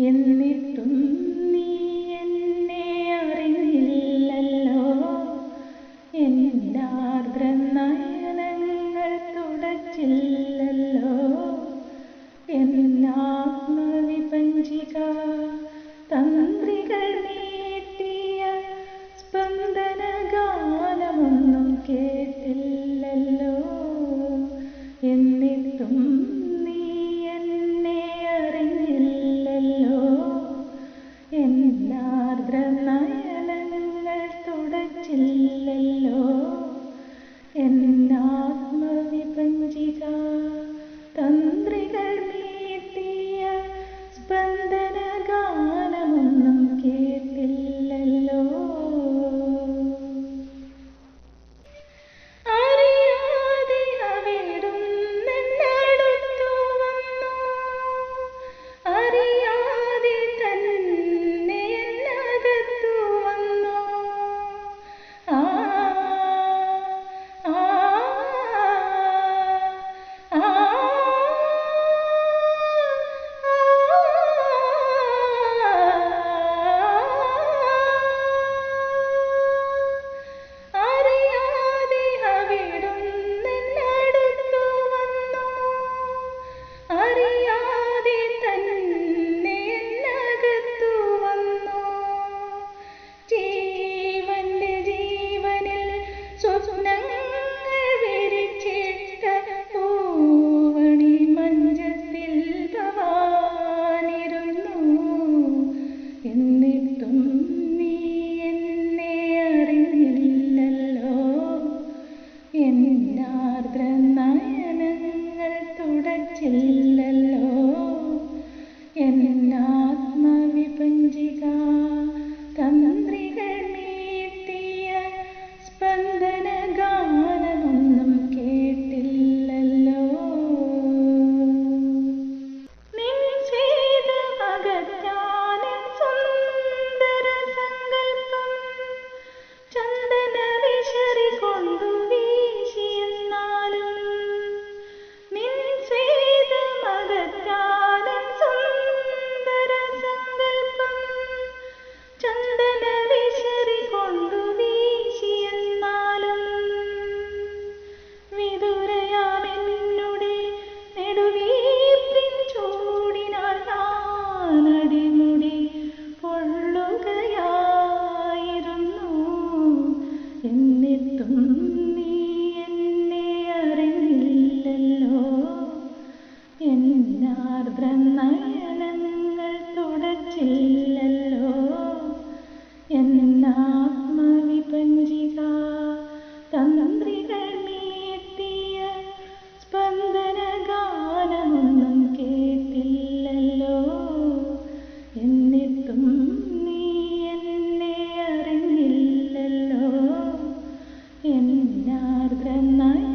എന്നിട്ടും നീ എന്നെ അറിഞ്ഞില്ലല്ലോ. എന്നാർദ്ര നയനങ്ങൾ തുടച്ചില്ലല്ലോ till grand night.